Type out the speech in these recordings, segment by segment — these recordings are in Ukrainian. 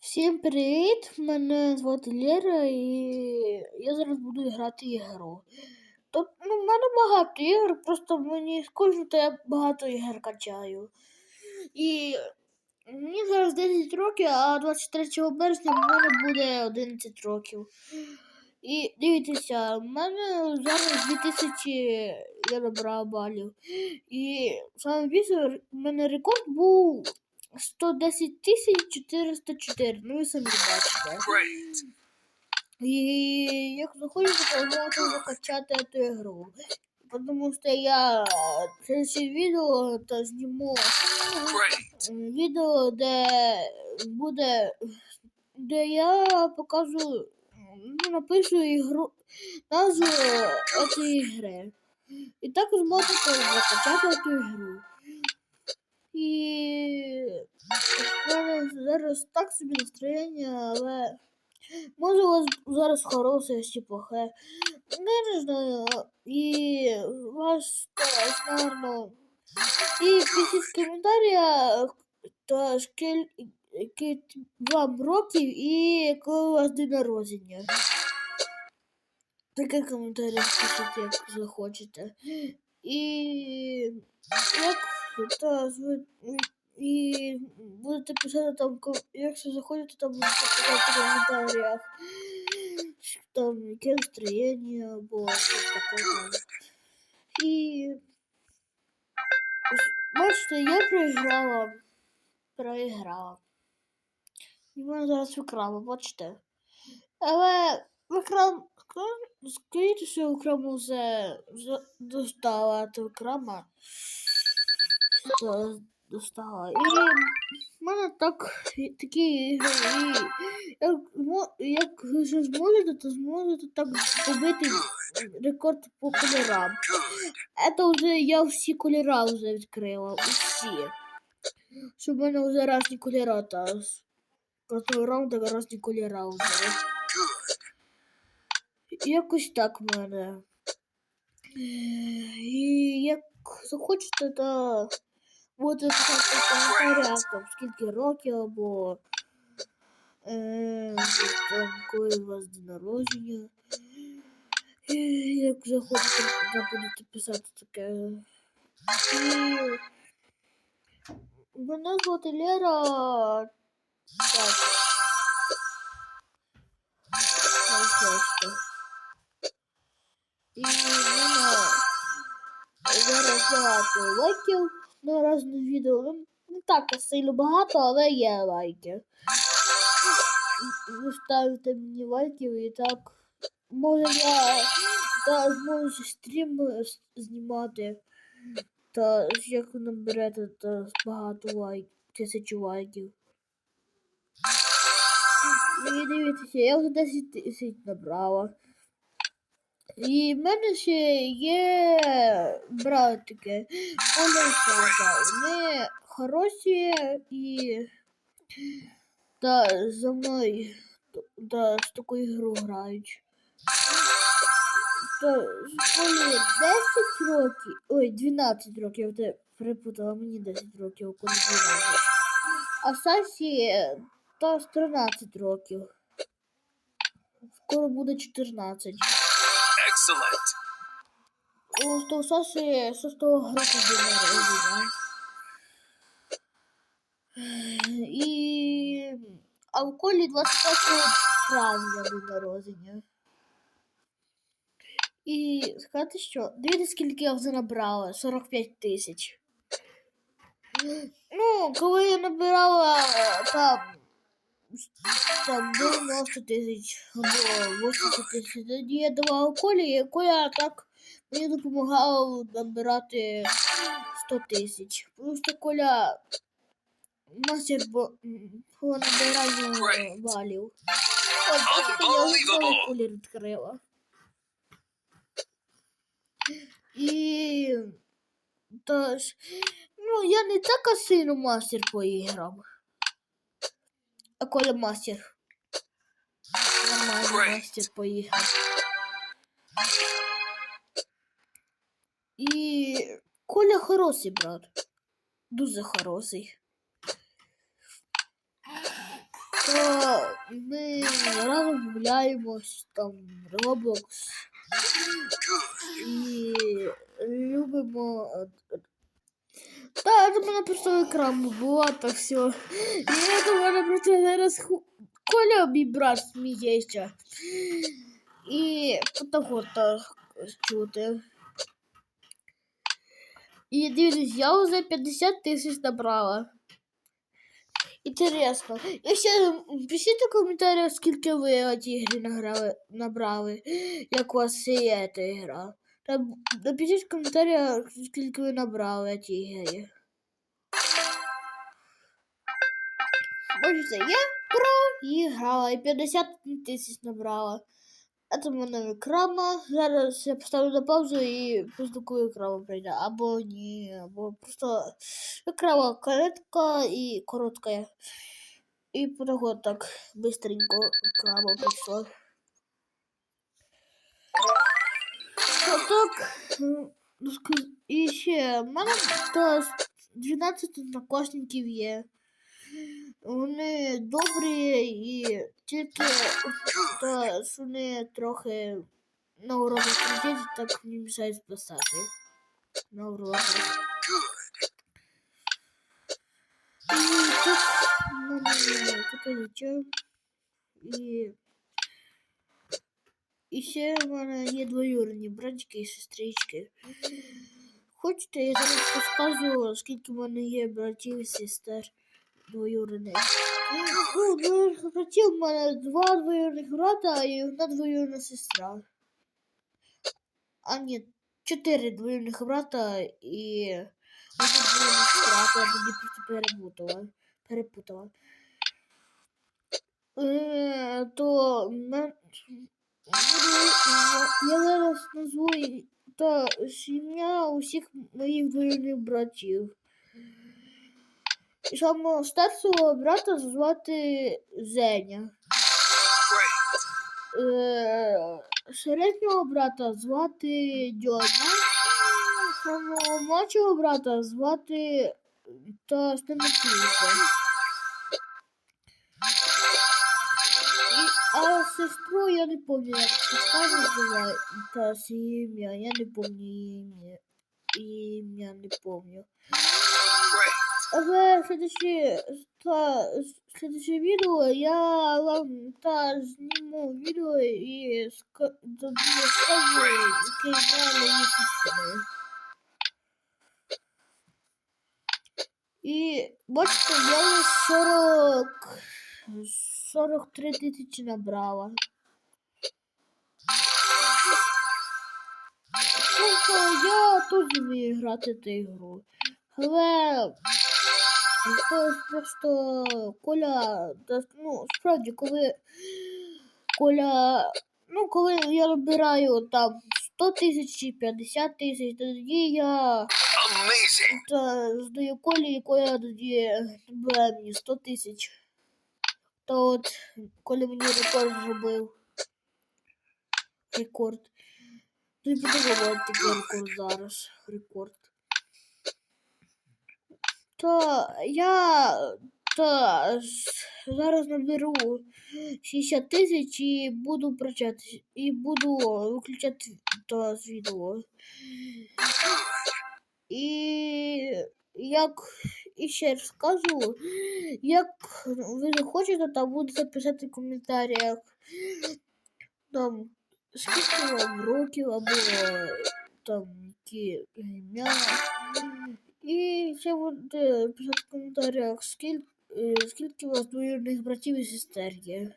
Всім привіт! Мене звати Лера і я зараз буду грати ігру. Тобто, ну, в мене багато ігор, просто мені скучно, то я багато ігор качаю. І мені зараз 10 років, а 23 березня в мене буде 11 років. І дивіться, в мене зараз 2000 я набрав балів. І саме більше в мене рекорд був 110 404. Ну ви самі бачите. І як захочете, то можете закачати цю ігру. Тому що я це відео та зніму відео, де буде, де я покажу, ну, напишу ігру, назву цієї гри. І також можете закачати цю ігру. І зараз так собі настроєння, але може у вас зараз хороше чи плохе. Не, не знаю. І у вас теж, наверно. І пишіть в коментарях, то скільки вам років і коли у вас день народження. Таке коментарі пишіть, як захочете. І як та зви- І будете писати там, якщо заходите, там будете писати в коментарях. Там яке настроєння або щось таке. І бачите, я проіграла. Проіграла. І в мене зараз викрала, бачите. Але що викраму вже, вже достала та викрама. Та достала. І в мене так такі ігри. Як, як вже зможете, то зможете так побити рекорд по кольорам. Это вже я всі кольора вже відкрила. Усі. Щоб в мене вже різні кольора та кожного раунду різні кольора вже. Якось так в мене. І як захочете, то будете писати в коментарях, там, скільки років або е, там, коли у вас день народження. І як захочете, то будете писати таке. І мене звати Лера. Так. Найчаще. І в мене зараз багато лайків На різні відео. Ну, Не так сильно багато, але є лайки. Ви ставите мені лайків і так. Може я та зможу стрім знімати. Та як ви наберете та багато лайк, тисячу лайків. І дивіться, я вже 10 тисяч набрала. І в мене ще є братики. Вони хороші і та за мною та з такою гру грають. Та коли 10 років, ой, 12 років, я вже перепутала мені 10 років, коли 12. А Сасі та з 13 років. Скоро буде 14. У Саші 6 року день народження. І... А у Колі 25 травня день народження. І сказати що? Дивіться, скільки я вже набрала? 45 тисяч. Ну, коли я набирала е, там, там 90 тисяч або 80 тисяч, я давала Колі, і Коля так мені допомагав набирати 100 тисяч. Просто Коля мастер по набиранню Great. От, бачите, я вже Колі відкрила. І тож, ну, я не така сильно мастер по іграм. А Коля мастер. Нормальний мастер по іграм. І Коля хороший брат. Дуже хороший. То ми разом гуляємось там Roblox і любимо. Та, це мене просто екран була, так все. Я до мене просто зараз Коля, мій брат, сміється. І того так чути. І дивлюсь, я вже 50 тисяч набрала. Інтересно. І ще пишіть у коментарях, скільки ви грі награли, набрали, як у вас є ця гра. Та б- Напишіть в коментарях, скільки ви набрали в цій грі. Бачите, я про і грала, і 50 тисяч набрала. А це в мене екрана. Зараз я поставлю на паузу і поздукую екрану прийде. Або ні, або просто екрана коротка і коротка. І потім так быстренько екрана прийшла. М, ну, І ще в мене та 12 однокласників є. Вони добрі і тільки та що вони трохи на уроках сидять, так не мішають писати. На уроках. І тут мене таке. І, і ще в мене є двоюрідні братики і сестрички. Хочете, я зараз розкажу, скільки в мене є братів і сестер двоюрідних. Ну, двоюрідних братів в мене два двоюрідних брата і одна двоюрідна сестра. А ні, чотири двоюрідних брата і одна двоюрідна сестра, то я тоді просто перепутала. перепутала. Е, то я зараз назву та сім'я усіх моїх двоюрідних братів. І Самого старшого брата звати Зеня. Е, середнього брата звати Дьоня. Самого молодшого брата звати та Стематійко. А сестру я не пам'ятаю, як сестра називає та її. Я не пам'ятаю її ім'я. Не. Great. Але следующее, відео я вам та зніму відео і скажу, яке я мої сестри. І бачите, я 40, 43 тисячі набрала. Тобто я тут вмію грати ту ігру. Але то просто Коля, ну, справді, коли Коля, ну, коли я набираю там 100 тисяч чи 50 тисяч, тоді я Amazing. здаю Колі, і Коля тоді набирає мені 100 тисяч. То от Коля мені рекорд зробив. Рекорд. Ну і подивимо такий рекорд зараз. Рекорд. То я с- зараз наберу 60 тисяч і буду прочати. І буду виключати то з відео. І як і ще скажу, як ви захочете, там будете писати в коментарях там скільки вам років або там які ім'я. І ще будете писати в коментарях, скільки, скільки у вас двоюрідних братів і сестер є.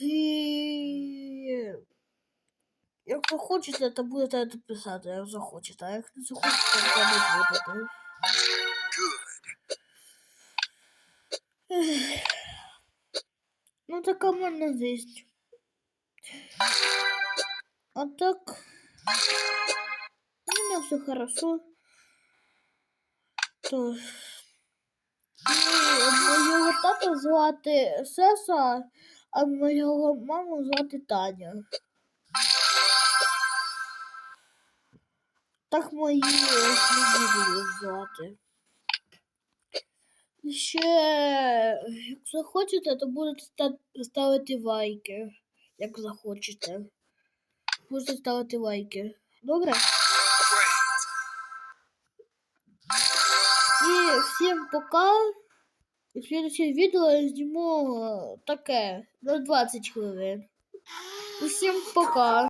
І як ви хочете, то будете це писати, як захочете, а як не захочете, то не будете. Ну, така в мене жизнь. А так, у меня все хорошо. То, ну, моєго тата звати Сеса, а моєго маму звати Таня. Так мої не буду звати. ще, як захочете, то будете ставити лайки. Як захочете. Можете ставити лайки. Добре? І всім пока. І в следующее відео я зніму таке на 20 хвилин. Усім пока.